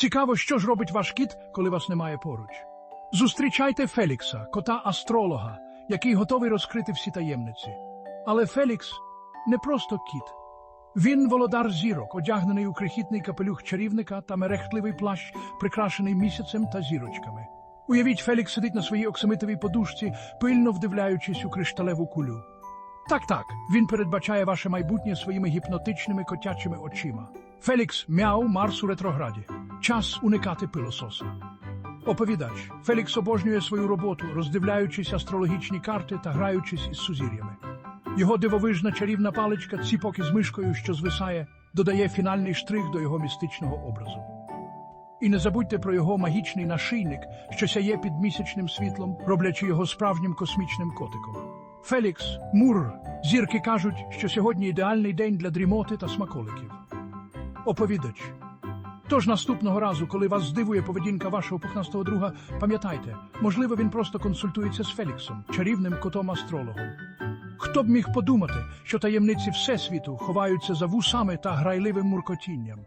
Цікаво, що ж робить ваш кіт, коли вас немає поруч. Зустрічайте Фелікса, кота астролога, який готовий розкрити всі таємниці. Але Фелікс не просто кіт. Він володар зірок, одягнений у крихітний капелюх чарівника та мерехтливий плащ, прикрашений місяцем та зірочками. Уявіть, Фелікс сидить на своїй оксамитовій подушці, пильно вдивляючись у кришталеву кулю. Так, так, він передбачає ваше майбутнє своїми гіпнотичними котячими очима. Фелікс Мяу Марс у ретрограді. Час уникати пилососа. Оповідач. Фелікс обожнює свою роботу, роздивляючись астрологічні карти та граючись із сузір'ями. Його дивовижна чарівна паличка, ціпок із мишкою, що звисає, додає фінальний штрих до його містичного образу. І не забудьте про його магічний нашийник, що сяє під місячним світлом, роблячи його справжнім космічним котиком. Фелікс, Мур, зірки кажуть, що сьогодні ідеальний день для дрімоти та смаколиків. Оповідач. Тож наступного разу, коли вас здивує поведінка вашого пухнастого друга, пам'ятайте, можливо, він просто консультується з Феліксом, чарівним котом-астрологом. Хто б міг подумати, що таємниці Всесвіту ховаються за вусами та грайливим муркотінням?